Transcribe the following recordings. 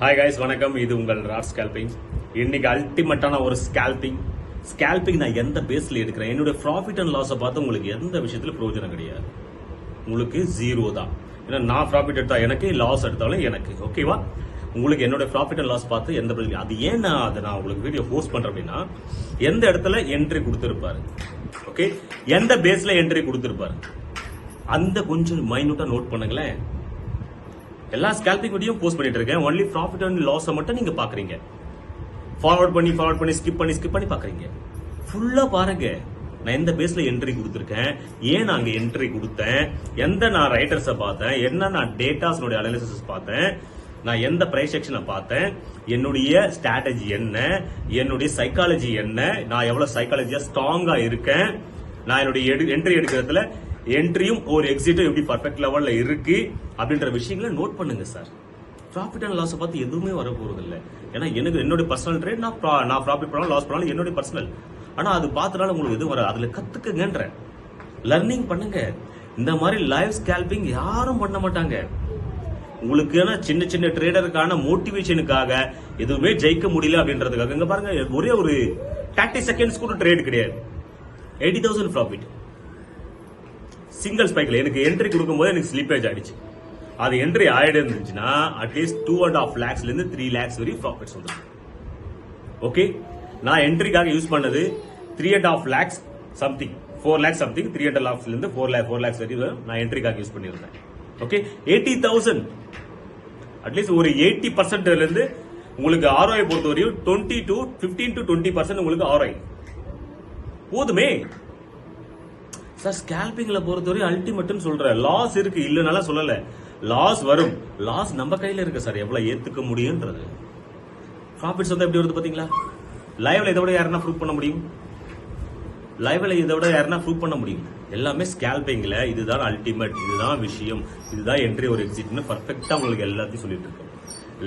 Hi guys வணக்கம். இது உங்கள் ராட் ஸ்கேல்பிங் இன்னைக்கு அல்டிமேட்டான ஒரு ஸ்கேல்பிங் ஸ்கேல்பிங் நான் எந்த பேஸில் எடுக்கிறேன்? என்னுடைய ப்ராஃபிட் அண்ட் லாஸை பார்த்து உங்களுக்கு எந்த விஷயத்தில் பிரயோஜனம் கிடையாது. உங்களுக்கு ஜீரோ தான். ஏன்னா நான் ப்ராஃபிட் எடுத்தால் எனக்கு லாஸ் எடுத்தாலும் எனக்கு ஓகேவா உங்களுக்கு என்னோட ப்ராஃபிட் அண்ட் லாஸ் பார்த்து எந்த பிரச்சனை அது ஏன் நான் அதை நான் உங்களுக்கு வீடியோ ஹோஸ்ட் பண்ணுறேன் அப்படின்னா எந்த இடத்துல என்ட்ரி கொடுத்துருப்பாரு? ஓகே எந்த பேஸில் என்ட்ரி கொடுத்துருப்பாரு? அந்த கொஞ்சம் மைனூட்டாக நோட் பண்ணுங்களேன். எல்லா ஸ்கேல்பிங் வீடியும் போஸ்ட் பண்ணிட்டு இருக்கேன். ஒன்லி ப்ராஃபிட் அண்ட் லாஸை மட்டும் நீங்க பாக்குறீங்க. ஃபார்வர்ட் பண்ணி ஃபார்வர்ட் பண்ணி ஸ்கிப் பண்ணி ஸ்கிப் பண்ணி பாக்குறீங்க. ஃபுல்லா பாருங்க. நான் எந்த பேஸ்ல என்ட்ரி கொடுத்துருக்கேன். ஏன் நான் என்ட்ரி கொடுத்தேன்? எந்த நான் ரைட்டர்ஸை பார்த்தேன்? என்ன நான் டேட்டாஸ்னுடைய அனாலிசிஸ் பார்த்தேன்? நான் எந்த பிரைஸ் செக்ஷனை பார்த்தேன்? என்னுடைய ஸ்ட்ராட்டஜி என்ன? என்னுடைய சைக்காலஜி என்ன? நான் எவ்வளவு சைக்காலஜியா ஸ்ட்ராங்கா இருக்கேன்? நான் என்னுடைய என்ட்ரி எடுக்கிறதுல என்ட்ரியும் ஒரு எக்ஸிட்டும் எப்படி பர்ஃபெக்ட் லெவலில் இருக்கு அப்படின்ற விஷயங்களை நோட் பண்ணுங்க சார் ப்ராஃபிட் அண்ட் லாஸை பார்த்து எதுவுமே வர போறது ஏன்னா எனக்கு என்னுடைய பர்சனல் ட்ரேட் நான் நான் ப்ராஃபிட் பண்ணாலும் லாஸ் பண்ணாலும் என்னுடைய பர்சனல் ஆனால் அது பார்த்தனால உங்களுக்கு எதுவும் வராது. அதில் கற்றுக்குங்கன்ற லர்னிங் பண்ணுங்க. இந்த மாதிரி லைவ் ஸ்கேல்பிங் யாரும் பண்ண மாட்டாங்க. உங்களுக்கான சின்ன சின்ன ட்ரேடருக்கான மோட்டிவேஷனுக்காக எதுவுமே ஜெயிக்க முடியல அப்படின்றதுக்காக. இங்கே பாருங்க ஒரே ஒரு தேர்ட்டி செகண்ட்ஸ் கூட ட்ரேட் கிடையாது. எயிட்டி தௌசண்ட் ப்ராஃபிட் சிங்கிள் ஸ்பைக்கில் எனக்கு என்ட்ரி கொடுக்கும்போது எனக்கு ஸ்லிப்பேஜ் ஆயிடுச்சு. அது என்ட்ரி ஆயிடு இருந்துச்சுன்னா at least two and half லேக்ஸ்ல இருந்து த்ரீ லேக்ஸ் வரையும் ப்ராஃபிட் வந்துடும் ஓகே நான் என்ட்ரிக்காக யூஸ் பண்ணது three and half lakhs something four lakhs something three and ஆஃப்லேருந்து இருந்து ஃபோர் லேக் ஃபோர் லேக்ஸ் வரையும் நான் என்ட்ரிக்காக யூஸ் பண்ணியிருந்தேன். Okay eighty thousand at least ஒரு எயிட்டி பர்சன்ட்ல இருந்து உங்களுக்கு ஆர்ஓஐ பொறுத்த வரையும் twenty to fifteen to twenty percent உங்களுக்கு ஆர்ஓஐ போதுமே. சார் ஸ்கேல்பிங்ல பொறுத்தவரை அல்டிமேட்னு சொல்றேன். லாஸ் இருக்கு இல்லனால சொல்லல. லாஸ் வரும். லாஸ் நம்ம கையில இருக்கு சார் எவ்வளவு ஏத்துக்க முடியும்ன்றது. ப்ராஃபிட்ஸ் வந்து எப்படி வருது பாத்தீங்களா? லைவ்ல இதை விட யாருன்னா ப்ரூவ் பண்ண முடியும்? லைவ்ல இதை விட யாருன்னா ப்ரூவ் பண்ண முடியும்? எல்லாமே ஸ்கேல்பிங்ல இதுதான் அல்டிமேட் இதுதான் விஷயம் இதுதான் என்ட்ரி ஒரு எக்ஸிட்னு பர்ஃபெக்டா உங்களுக்கு எல்லாத்தையும் சொல்லிட்டு இருக்கோம்.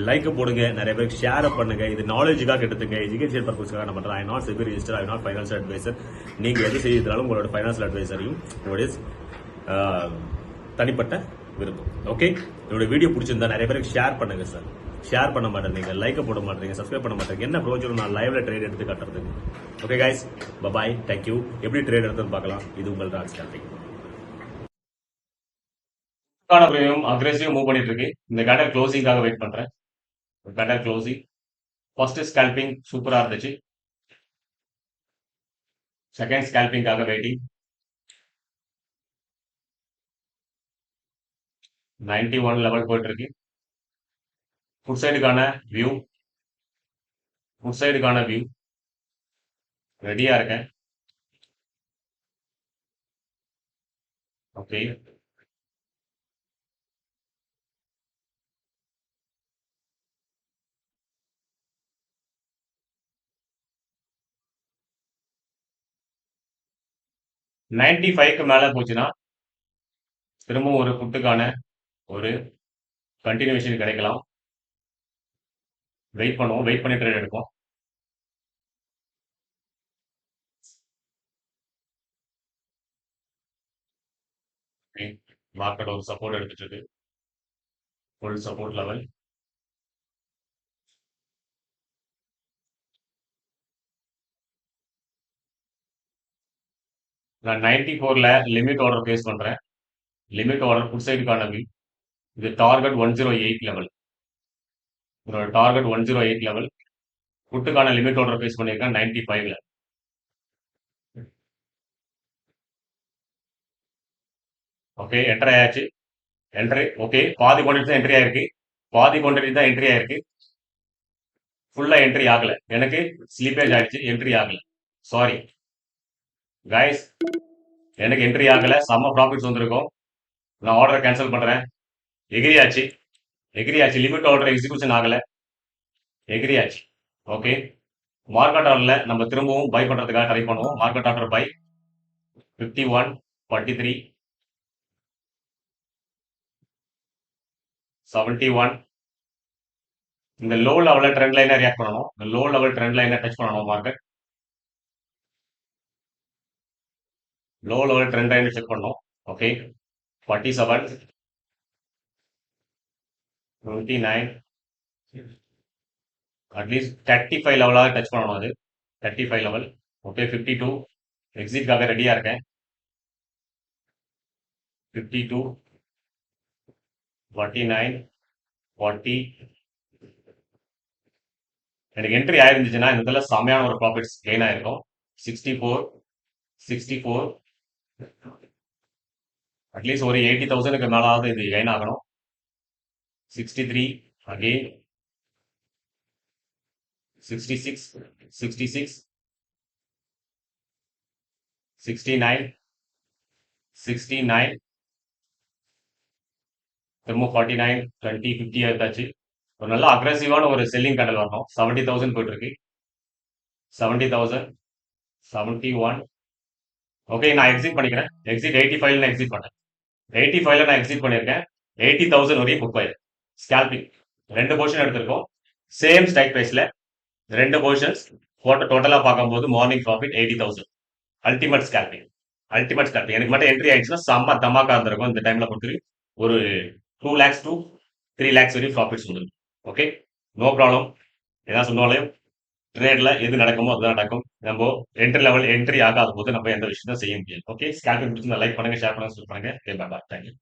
லைக் போடுங்க நிறைய பேருக்கு ஷேர் பண்ணுங்க. இது நாலேஜுக்காக எடுத்துங்க எஜுகேஷன் பர்பஸ்க்காக நான் பண்றேன். I not SEBI register I not finance advisor நீங்க எது செய்தாலும் உங்களோட ஃபைனான்சியல் அட்வைசரையும் உங்களுடைய தனிப்பட்ட விருப்பம். ஓகே என்னோட வீடியோ பிடிச்சிருந்தா நிறைய பேருக்கு ஷேர் பண்ணுங்க சார் ஷேர் பண்ண மாட்டேங்க லைக் போட மாட்டேங்க சப்ஸ்கிரைப் பண்ண மாட்டேங்க என்ன ப்ரோஜனம் நான் லைவ்ல ட்ரேட் எடுத்து காட்டுறதுக்கு. Okay guys bye bye thank you எப்படி ட்ரேட் எடுத்துன்னு பார்க்கலாம். இது உங்கள் ராஜ் ஸ்டார்டிங் அக்ரெசிவ் மூவ் பண்ணிட்டு இருக்கு. இந்த கேண்டர் க்ளோசிங்காக வெயிட் பண்றேன். பெட்டர் க்ளோசிங் ஃபர்ஸ்ட் ஸ்கேல்பிங் சூப்பரா இருந்துச்சு செகண்ட் ஸ்கேல்பிங்காக வெயிட்டிங் நைன்டி ஒன் லெவல் போயிட்டு இருக்கு ஃபுட் சைடுக்கான வியூ ஃபுட் சைடுக்கான வியூ ரெடியா இருக்கேன் ஓகே நைன்டி ஃபைவ்க்கு மேலே போச்சுன்னா திரும்பவும் ஒரு ஃபுட்டுக்கான ஒரு கண்டினியூஷன் கிடைக்கலாம். வெயிட் பண்ணுவோம். வெயிட் பண்ணி ட்ரேட் எடுப்போம். மார்க்கெட் ஒரு சப்போர்ட் எடுத்துட்டு இருக்கு. ஃபுல் சப்போர்ட் லெவல் நான் நைன்டி ஃபோரில் லிமிட் ஆர்டர் பேஸ் பண்ணுறேன் லிமிட் ஆர்டர் ஃபுட் சைடுக்கான வியூ இது target one zero eight level இதோட target one zero eight level ஃபுட்டுக்கான limit order place பண்ணியிருக்கேன் நைன்டி ஃபைவ்ல ஓகே என்ட்ரி ஆயாச்சு. என்ட்ரி ஓகே பாதி குவான்டிட்டி தான் என்ட்ரி ஆயிருக்கு. பாதி குவான்டிட்டி தான் என்ட்ரி ஆயிருக்கு. ஃபுல்லாக என்ட்ரி ஆகலை. எனக்கு ஸ்லீப்பேஜ் ஆயிடுச்சு என்ட்ரி ஆகலை. சாரி கைஸ் எனக்கு என்ட்ரி ஆகலை. செம்ம ப்ராஃபிட்ஸ் வந்திருக்கும். நான் ஆர்டர் கேன்சல் பண்றேன். எகிரியாச்சு எகிரியாச்சு லிமிட் ஆர்டர் எக்ஸிக்யூஷன் ஆகலை. எகிரி ஆச்சு. ஓகே மார்க்கெட் ஆர்டரில் நம்ம திரும்பவும் பை பண்ணுறதுக்காக ட்ரை பண்ணுவோம். Market order buy fifty one forty three seventy one இந்த லோ லெவலில் ட்ரெண்ட் லைனை ரியாக்ட் பண்ணணும். இந்த லோ லெவல் ட்ரெண்ட் லைனை டச் பண்ணணும் market low level trend line check பண்ணணும் okay forty seven twenty nine at least thirty five லெவலாக touch பண்ணணும் அது. Thirty five level okay fifty two எக்ஸிட்காக ரெடியாக இருக்கேன். Fifty two forty nine forty எனக்கு entry ஆயிருந்துச்சுன்னா இந்த செம்மையான ஒரு ப்ராஃபிட்ஸ் கெயின் ஆயிருக்கும். Sixty four sixty four at least ஒரு எயிட்டி தௌசண்ட்க்கு மேலாவது இது கெயின் ஆகணும். Sixty three again sixty six sixty six sixty nine sixty nine திரும்ப ஃபார்ட்டி நைன் டுவெண்ட்டி ஃபிஃப்டி எடுத்தாச்சு ஒரு நல்ல அக்ரெசிவான ஒரு செல்லிங் கடல் வரணும் செவன்ட்டி தௌசண்ட் போயிட்டுருக்கு seventy thousand seventy one okay நான் எக்ஸிட் பண்ணிக்கிறேன். எக்ஸிட் எயிட்டி ஃபைவ்ல நான் எக்ஸிட் பண்ணேன். எயிட்டி ஃபைவ்ல நான் எக்ஸிட் பண்ணியிருக்கேன். எயிட்டி தௌசண்ட் வரையும் புக் ஆயிரு ஸ்கேல்பிங் ரெண்டு போர்ஷன் எடுத்திருக்கோம். சேம் ஸ்டைக் ப்ரைஸ்ல ரெண்டு போர்ஷன்ஸ் போட்ட டோட்டலாக பார்க்கும்போது morning profit eighty thousand ultimate scalping ultimate scalping எனக்கு மட்டும் என்ட்ரி ஆயிடுச்சுன்னா செம்ம தமாக்கா இருந்திருக்கும். இந்த டைம்ல பொறுத்து ஒரு two lakhs two three lakhs வரையும் ப்ராஃபிட்ஸ் வந்துடும். ஓகே நோ ப்ராப்ளம் ஏதாவது சொன்னாலையும் ட்ரேட்ல எது நடக்குமோ அதுதான் நடக்கும். நம்ம என்ட்ரி லெவல் என்ட்ரி ஆகாத போது நம்ம எந்த விஷயத்தையும் செய்ய முடியாது. ஓகே ஸ்கேல்பிங் பிடிச்சிருந்தா லைக் பண்ணுங்க ஷேர் பண்ணுங்க சூட் பண்ணுங்க. Thank you